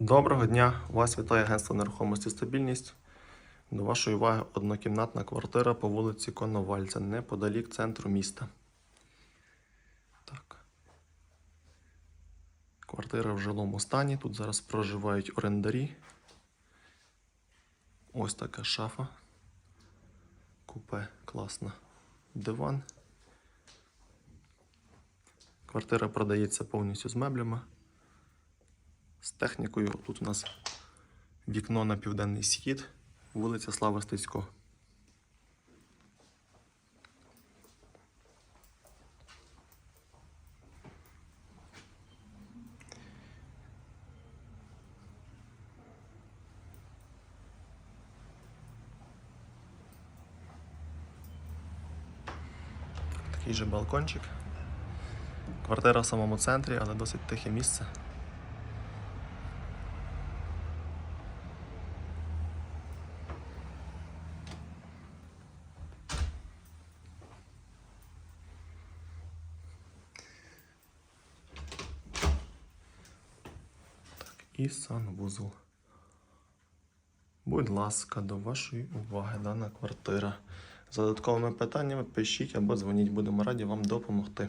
Доброго дня! Вас вітає агентство нерухомості стабільність. До вашої уваги однокімнатна квартира по вулиці Коновальця, неподалік центру міста. Так. Квартира в жилому стані. Тут зараз проживають орендарі. Ось така шафа. Купе класна. Диван. Квартира продається повністю з меблями з технікою. Тут у нас вікно на південний схід, вулиця Слава Стецько. Такий же балкончик. Квартира в самому центрі, але досить тихе місце. І санвузол. Будь ласка, до вашої уваги дана квартира. За додатковими питаннями пишіть або дзвоніть, будемо раді вам допомогти.